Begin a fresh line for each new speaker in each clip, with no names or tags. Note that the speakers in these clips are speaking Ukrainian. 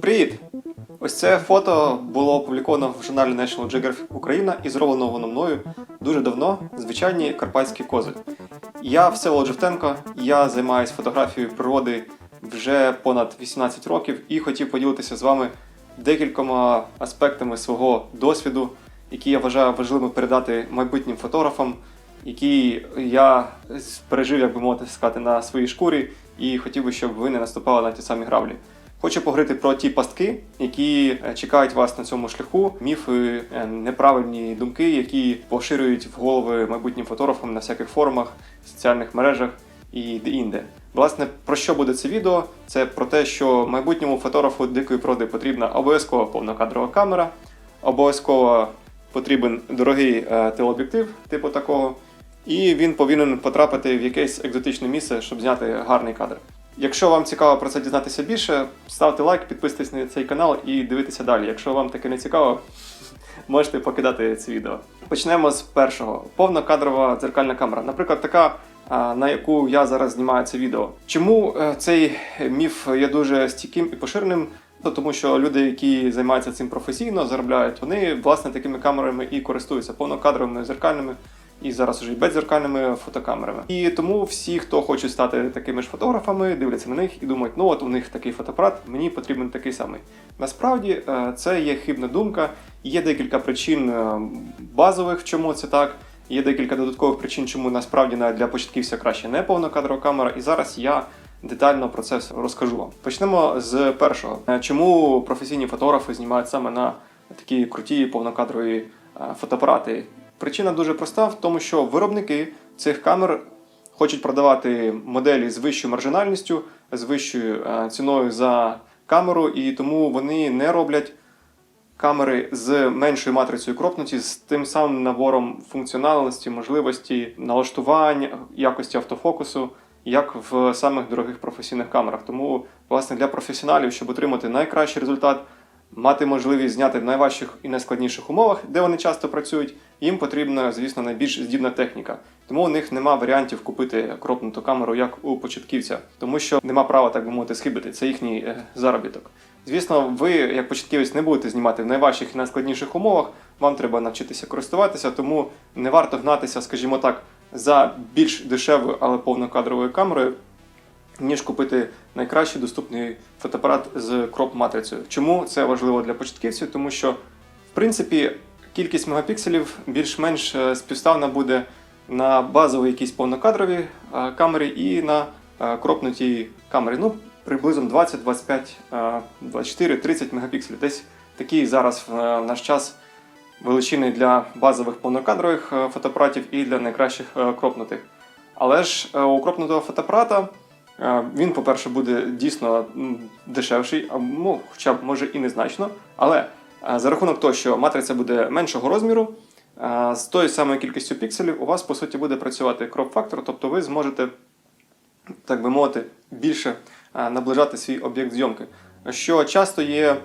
Привіт! Ось це фото було опубліковано в журналі National Geographic Україна і зроблено воно мною дуже давно. Звичайні карпатські кози. Я Всеволод Жовтенко, я займаюся фотографією природи вже понад 18 років і хотів поділитися з вами декількома аспектами свого досвіду, які я вважаю важливим передати майбутнім фотографам, які я пережив, як би мовити сказати, на своїй шкурі, і хотів би, щоб ви не наступали на ті самі граблі. Хочу поговорити про ті пастки, які е, чекають вас на цьому шляху, міфи, е, неправильні думки, які поширюють в голови майбутнім фотографам на всяких форумах, соціальних мережах і де-інде. Власне, про що буде це відео? Це про те, що майбутньому фотографу дикої природи потрібна обов'язково повнокадрова камера, обов'язково потрібен дорогий е, телеоб'єктив, типу такого, і він повинен потрапити в якесь екзотичне місце, щоб зняти гарний кадр. Якщо вам цікаво про це дізнатися більше, ставте лайк, підписуйтесь на цей канал і дивитися далі. Якщо вам таке не цікаво, можете покидати це відео. Почнемо з першого: повнокадрова дзеркальна камера. Наприклад, така, на яку я зараз знімаю це відео. Чому е, цей міф є дуже стійким і поширеним? Ну, Тому що люди, які займаються цим професійно, заробляють, вони власне такими камерами і користуються повнокадровими зеркальними і зараз уже і беззеркальними фотокамерами. І тому всі, хто хочуть стати такими ж фотографами, дивляться на них і думають, ну от у них такий фотоапарат, мені потрібен такий самий. Насправді е, це є хибна думка. Є декілька причин е, базових, чому це так. Є декілька додаткових причин, чому насправді навіть для початківця краще не повнокадрова камера. І зараз я детально про це все розкажу вам. Почнемо з першого. Е, Чому професійні фотографи знімають саме на такі круті повнокадрові фотоапарати? Причина дуже проста в тому, що виробники цих камер хочуть продавати моделі з вищою маржинальністю, з вищою е, ціною за камеру, і тому вони не роблять камери з меншою матрицею кропнуті, з тим самим набором функціональності, можливості, налаштувань, якості автофокусу, як в самих дорогих професійних камерах. Тому, власне, для професіоналів, щоб отримати найкращий результат, мати можливість зняти в найважчих і найскладніших умовах, де вони часто працюють, їм потрібна, звісно, найбільш здібна техніка. Тому у них нема варіантів купити кропнуту камеру як у початківця, тому що нема права, так би мовити, схибити. Це їхній е, заробіток. Звісно, ви, як початківець, не будете знімати в найважчих і найскладніших умовах. Вам треба навчитися користуватися, тому не варто гнатися, скажімо так, за більш дешевою, але повнокадровою камерою, ніж купити найкращий доступний фотоапарат з кроп-матрицею. Чому це важливо для початківців? Тому що, в принципі, кількість мегапікселів більш-менш е, співставна буде на базовій якійсь повнокадровій е, камері і на е, кропнутій камері. Ну, приблизно 20, 25, е, 24, 30 мегапікселів. Десь такий зараз в наш час величини для базових повнокадрових фотоапаратів і для найкращих кропнутих. Але ж у кропнутого фотоапарата він, по-перше, буде дійсно дешевший, ну, хоча б може і незначно. Але за рахунок того, що матриця буде меншого розміру, з тою самою кількістю пікселів у вас по суті буде працювати кроп-фактор, тобто ви зможете, так би мовити, більше наближати свій об'єкт зйомки, що часто є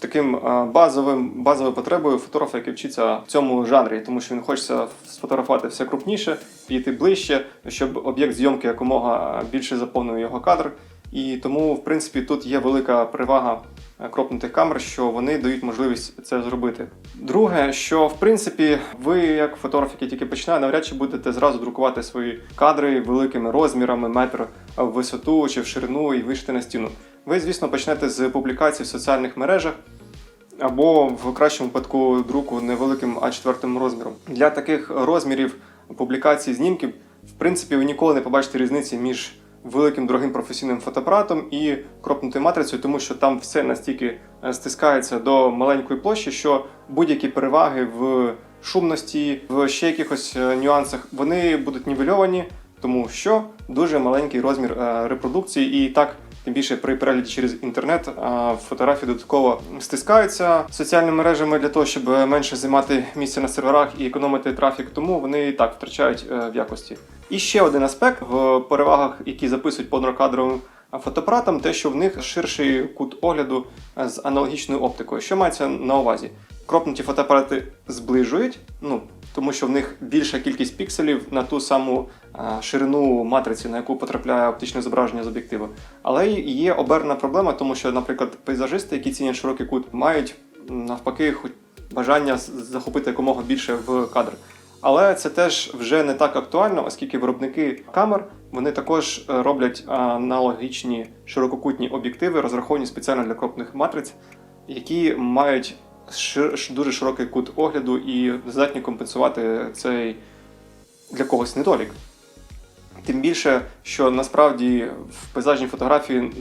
таким е, базовим, базовою потребою фотографа, який вчиться в цьому жанрі, тому що він хочеться сфотографувати все крупніше, підійти ближче, щоб об'єкт зйомки якомога більше заповнив його кадр. І тому, в принципі, тут є велика перевага е, кропнутих камер, що вони дають можливість це зробити. Друге, що в принципі ви, як фотограф, який тільки починає, навряд чи будете зразу друкувати свої кадри великими розмірами, метр в висоту чи в ширину і вишити на стіну. Ви, звісно, почнете з публікацій в соціальних мережах. Або в кращому випадку друку невеликим А4 розміром. Для таких розмірів публікацій знімків, в принципі, ви ніколи не побачите різниці між великим дорогим професійним фотоапаратом і кропнутою матрицею, тому що там все настільки е, стискається до маленької площі, що будь-які переваги в шумності, в ще якихось е, нюансах, вони будуть нівельовані, тому що дуже маленький розмір е, репродукції і так. Тим більше при перегляді через інтернет фотографії додатково стискаються соціальними мережами для того, щоб менше займати місця на серверах і економити трафік, тому вони і так втрачають е, в якості. І ще один аспект в перевагах, які записують повнокадровим фотоапаратам, те, що в них ширший кут огляду е, з аналогічною оптикою. Що мається на увазі? Кропнуті фотоапарати зближують, ну, тому що в них більша кількість пікселів на ту саму ширину матриці, на яку потрапляє оптичне зображення з об'єктиву. Але є обернена проблема, тому що, наприклад, пейзажисти, які цінять широкий кут, мають навпаки бажання захопити якомога більше в кадр. Але це теж вже не так актуально, оскільки виробники камер вони також е, роблять аналогічні ширококутні об'єктиви, розраховані спеціально для крупних матриць, які мають дуже широкий кут огляду і здатні компенсувати цей для когось недолік. Тим більше, що насправді в пейзажній фотографії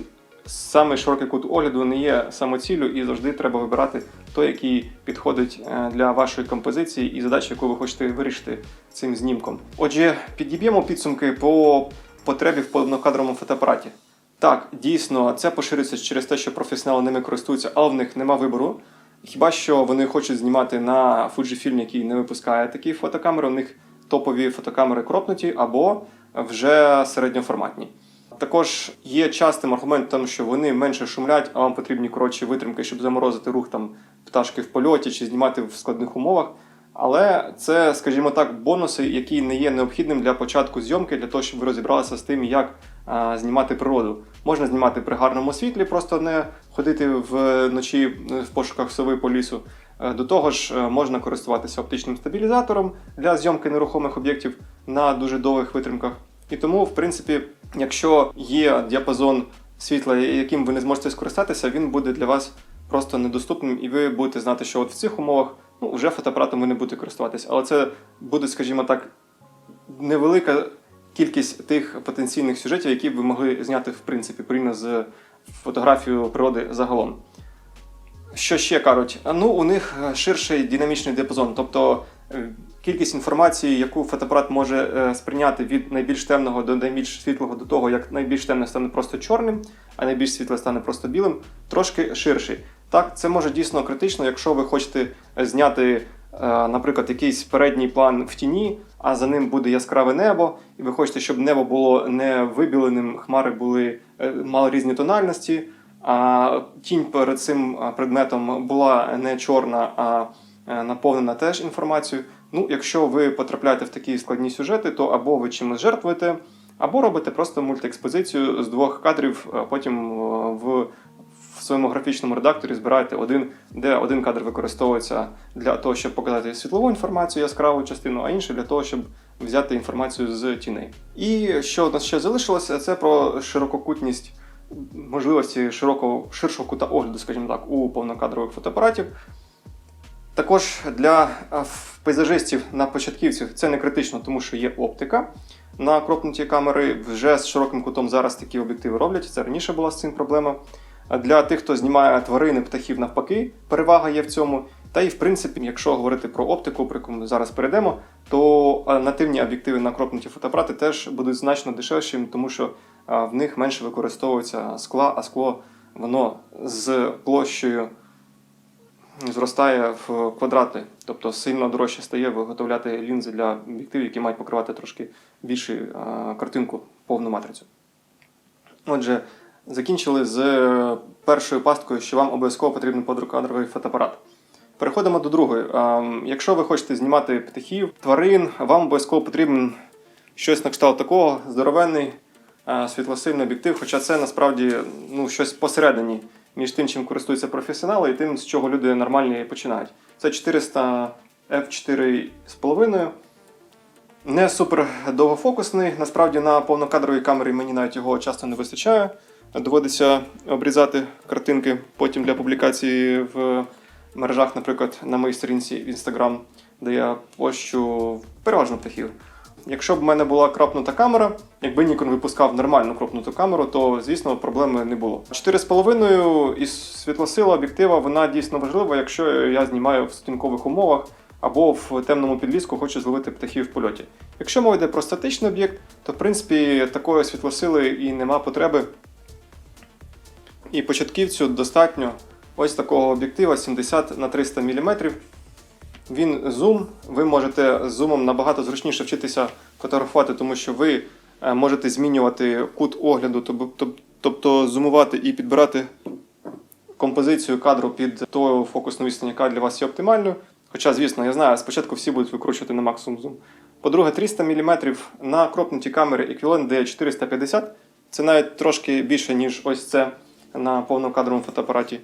саме широкий кут огляду не є самоціллю, і завжди треба вибирати той, який підходить е, для вашої композиції і задачі, яку ви хочете вирішити цим знімком. Отже, підіб'ємо підсумки по потребі в повнокадровому фотоапараті. Так, дійсно, це поширюється через те, що професіонали ними користуються, але в них нема вибору. Хіба що вони хочуть знімати на Fujifilm, який не випускає такі фотокамери, у них топові фотокамери кропнуті або вже середньоформатні. Також є частим аргументом, що вони менше шумлять, а вам потрібні коротші витримки, щоб заморозити рух там пташки в польоті чи знімати в складних умовах. Але це, скажімо так, бонуси, які не є необхідним для початку зйомки, для того, щоб ви розібралися з тим, як знімати природу. Можна знімати при гарному світлі, просто не ходити вночі е, в пошуках сови по лісу. Е, До того ж, е, можна користуватися оптичним стабілізатором для зйомки нерухомих об'єктів на дуже довгих витримках. І тому, в принципі, якщо є діапазон світла, яким ви не зможете скористатися, він буде для вас просто недоступним, і ви будете знати, що от в цих умовах ну, вже фотоапаратом ви не будете користуватися. Але це буде, скажімо так, невелика кількість тих потенційних сюжетів, які ви могли зняти в принципі порівняно з фотографією природи загалом. Що ще кажуть? Ну, у них е, ширший динамічний діапазон, тобто е, кількість інформації, яку фотоапарат може е, сприйняти від найбільш темного до найбільш світлого, до того, як найбільш темне стане просто чорним, а найбільш світле стане просто білим, трошки ширший. Так, це може дійсно критично, якщо ви хочете зняти, наприклад, якийсь передній план в тіні, а за ним буде яскраве небо, і ви хочете, щоб небо було не вибіленим, хмари були е, мали різні тональності. А тінь перед цим предметом була не чорна, а е, наповнена теж інформацією. Ну, якщо ви потрапляєте в такі складні сюжети, то або ви чимось жертвуєте, або робите просто мультиекспозицію з двох кадрів, потім е, в своєму графічному редакторі збираєте один, де один кадр використовується для того, щоб показати світлову інформацію, яскраву частину, а інший для того, щоб взяти інформацію з тіней. І що у нас ще залишилося, це про ширококутність можливості широкого, ширшого кута огляду, скажімо так, у повнокадрових фотоапаратів. Також для е, пейзажистів на початківців це не критично, тому що є оптика на кропнуті камери. Вже з широким кутом зараз такі об'єктиви роблять. Це раніше була з цим проблема. Для тих, хто знімає тварини, птахів навпаки, перевага є в цьому. Та і в принципі, якщо говорити про оптику, про яку ми зараз перейдемо, то е, нативні об'єктиви на кропнуті фотоапарати теж будуть значно дешевшими, тому що е, в них менше використовується скла, а скло воно з площею зростає в квадрати, тобто сильно дорожче стає виготовляти лінзи для об'єктивів, які мають покривати трошки більшу е, картинку, повну матрицю. Отже, закінчили з е, першою пасткою, що вам обов'язково потрібен подрукадровий фотоапарат. Переходимо до другої. Якщо ви хочете знімати птахів, тварин, вам обов'язково потрібен щось на кшталт такого здоровенний світлосильний об'єктив, хоча це насправді ну, щось посередині між тим, чим користуються професіонали, і тим, з чого люди нормальні починають. Це 400 f4,5. Не супер довгофокусний. Насправді на повнокадровій камері мені навіть його часто не вистачає. Доводиться обрізати картинки потім для публікації в мережах, наприклад, на моїй сторінці в Instagram, де я пощу переважно птахів. Якщо б в мене була крапнута камера, якби Nikon випускав нормальну крапнуту камеру, то звісно проблеми не було. 4,5 із світлосила об'єктива вона дійсно важлива, якщо я знімаю в сутінкових умовах або в темному підліску хочу зловити птахів в польоті. Якщо мова йде про статичний об'єкт, то в принципі такої світлосили і нема потреби. І початківцю достатньо ось такого об'єктива 70 на 300 мм. Він зум. Ви можете з зумом набагато зручніше вчитися фотографувати, тому що ви е, можете змінювати кут огляду, тоб- тоб- тобто зумувати і підбирати композицію кадру під тою фокусну відстань, яка для вас є оптимальною. Хоча, звісно, я знаю, спочатку всі будуть викручувати на максимум зум. По-друге, 300 мм на кропнуті камери еквівалент дає 450. Це навіть трошки більше, ніж ось це на повнокадровому фотоапараті.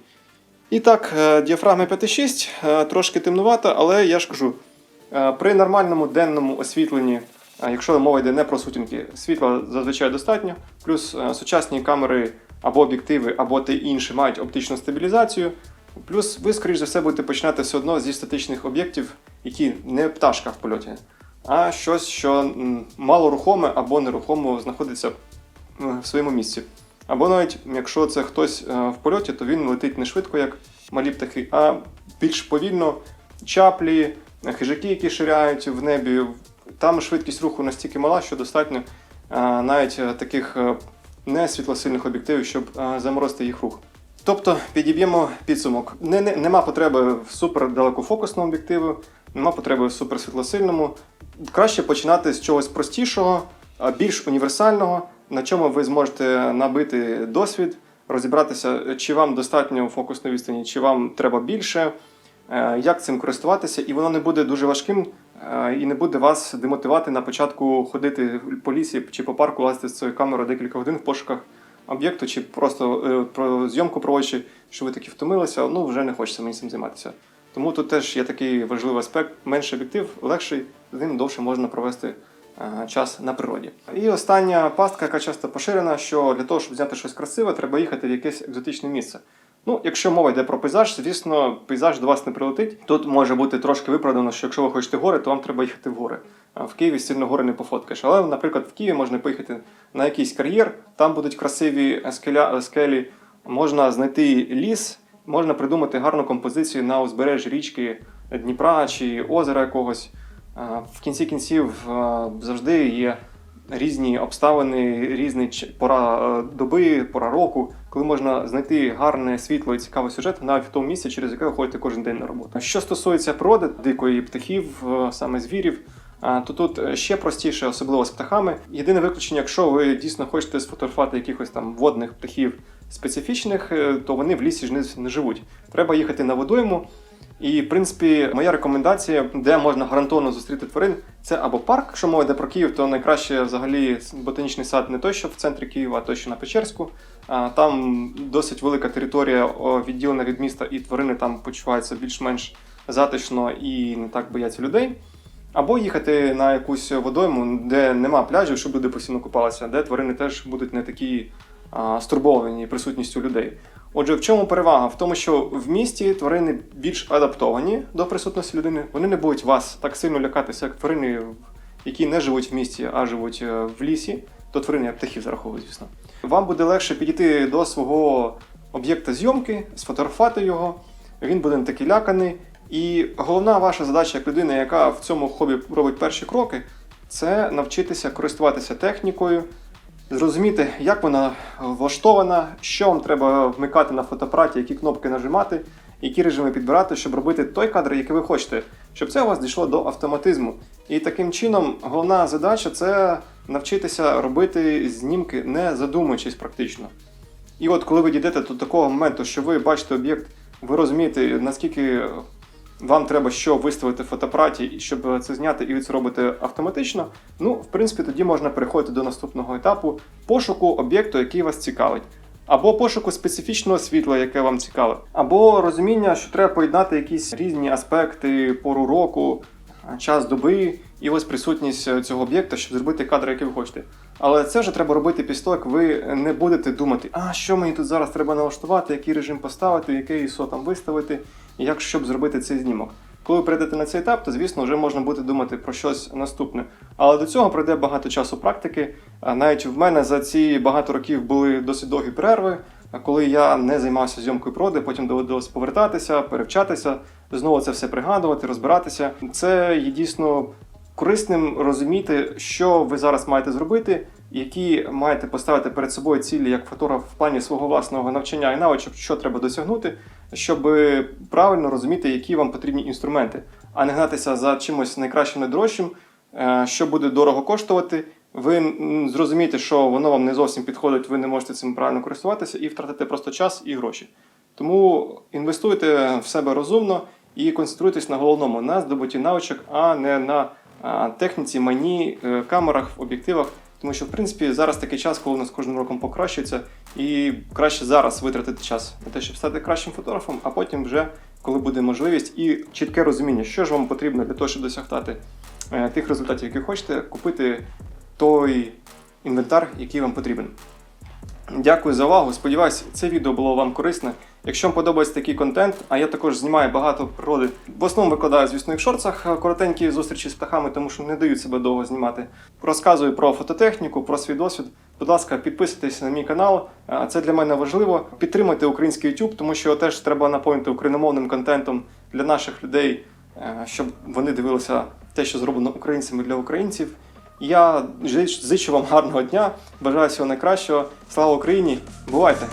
І так, е, діафрагма 5.6 е, трошки темнувата, але я ж кажу, е, при нормальному денному освітленні, якщо мова йде не про сутінки, світла зазвичай достатньо. Плюс сучасні камери або об'єктиви, або те інше мають оптичну стабілізацію. Плюс ви, скоріш за все, будете починати все одно зі статичних об'єктів, які не пташка в польоті, а щось, що малорухоме або нерухомо знаходиться в своєму місці. Або навіть якщо це хтось е, в польоті, то він летить не швидко, як малі птахи, а більш повільно. Чаплі, е, хижаки, які ширяють в небі. Там швидкість руху настільки мала, що достатньо е, навіть таких не світлосильних об'єктивів, щоб заморозити їх рух. Тобто підіб'ємо підсумок. Не, не, нема потреби в супердалекофокусному об'єктиву, нема потреби в суперсвітлосильному. Краще починати з чогось простішого, більш універсального, на чому ви зможете набити досвід, розібратися, чи вам достатньо фокусної відстані, чи вам треба більше, е, як цим користуватися, і воно не буде дуже важким е, і не буде вас демотивувати на початку ходити по лісі чи по парку, лазити з цією камерою декілька годин в пошуках об'єкту, чи просто е, про зйомку проводячи, що ви таки втомилися, ну вже не хочеться мені цим займатися. Тому тут теж є такий важливий аспект: менший об'єктив, легший, з ним довше можна провести час на природі. І остання пастка, яка часто поширена, що для того, щоб зняти щось красиве, треба їхати в якесь екзотичне місце. Ну, якщо мова йде про пейзаж, звісно, пейзаж до вас не прилетить. Тут може бути трошки виправдано, що якщо ви хочете гори, то вам треба їхати в гори. В Києві сильно гори не пофоткаєш. Але, наприклад, в Києві можна поїхати на якийсь кар'єр, там будуть красиві скеля, скелі, можна знайти ліс, можна придумати гарну композицію на узбережжі річки Дніпра чи озера якогось. В кінці кінців завжди є різні обставини, різні пора доби, пора року, коли можна знайти гарне світло і цікавий сюжет навіть в тому місці, через яке ви ходите кожен день на роботу. Що стосується природи, дикої птахів, саме звірів. То тут ще простіше, особливо з птахами. Єдине виключення, якщо ви дійсно хочете сфотографувати якихось там водних птахів специфічних, е, то вони в лісі ж не живуть. Треба їхати на водойму. І, в принципі, моя рекомендація, де можна гарантовано зустріти тварин, це або парк. Якщо мова йде про Київ, то найкраще взагалі ботанічний сад не той, що в центрі Києва, а той, що на Печерську. Там досить велика територія відділена від міста, і тварини там почуваються більш-менш затишно і не так бояться людей. Або їхати на якусь водойму, де нема пляжів, щоб люди постійно купалися, де тварини теж будуть не такі стурбовані присутністю людей. Отже, в чому перевага? В тому, що в місті тварини більш адаптовані до присутності людини. Вони не будуть вас так сильно лякатися, як тварини, які не живуть в місті, а живуть е, в лісі. То тварини я птахів зараховую, звісно. Вам буде легше підійти до свого об'єкта зйомки, сфотографувати його. Він буде не такий ляканий. І головна ваша задача як людина, яка в цьому хобі робить перші кроки, це навчитися користуватися технікою, зрозуміти, як вона влаштована, що вам треба вмикати на фотоапараті, які кнопки нажимати, які режими підбирати, щоб робити той кадр, який ви хочете, щоб це у вас дійшло до автоматизму. І таким чином, головна задача це навчитися робити знімки, не задумуючись практично. І от коли ви дійдете до такого моменту, що ви бачите об'єкт, ви розумієте, наскільки вам треба що виставити в фотоапараті, щоб це зняти, і це робите автоматично. Ну, в принципі, тоді можна переходити до наступного етапу пошуку об'єкту, який вас цікавить. Або пошуку специфічного світла, яке вам цікаве, або розуміння, що треба поєднати якісь різні аспекти пору року, час доби і ось присутність цього об'єкта, щоб зробити кадр, який ви хочете. Але це вже треба робити після того, як ви не будете думати, а що мені тут зараз треба налаштувати, який режим поставити, яке ISO там виставити, як щоб зробити цей знімок. Коли ви прийдете на цей етап, то звісно вже можна буде думати про щось наступне. Але до цього пройде багато часу практики. Навіть в мене за ці багато років були досить довгі перерви, коли я не займався зйомкою природи, потім доводилось повертатися, перевчатися, знову це все пригадувати, розбиратися. Це є дійсно корисним розуміти, що ви зараз маєте зробити, які маєте поставити перед собою цілі як фотограф в плані свого власного навчання і навичок, що треба досягнути, щоб правильно розуміти, які вам потрібні інструменти, а не гнатися за чимось найкращим, найдорожчим, е, що буде дорого коштувати. Ви зрозумієте, що воно вам не зовсім підходить, ви не можете цим правильно користуватися і втратите просто час і гроші. Тому інвестуйте в себе розумно і концентруйтесь на головному на здобутті навичок, а не на техніці, мані, е, камерах, об'єктивах. Тому що, в принципі, зараз такий час, коли у нас кожним роком покращується, і краще зараз витратити час на те, щоб стати кращим фотографом, а потім вже, коли буде можливість і чітке розуміння, що ж вам потрібно для того, щоб досягти е, тих результатів, які хочете, купити той інвентар, який вам потрібен. Дякую за увагу. Сподіваюсь, це відео було вам корисне. Якщо вам подобається такий контент, а я також знімаю багато природи. В основному викладаю, звісно, в шорцах е, коротенькі зустрічі з птахами, тому що не дають себе довго знімати. Розказую про фототехніку, про свій досвід. Будь ласка, підписуйтесь на мій канал. е, Це для мене важливо. Підтримуйте український YouTube, тому що його теж треба наповнити україномовним контентом для наших людей, е, щоб вони дивилися те, що зроблено українцями для українців. Я зич- зичу вам гарного дня, бажаю всього найкращого. Слава Україні! Бувайте!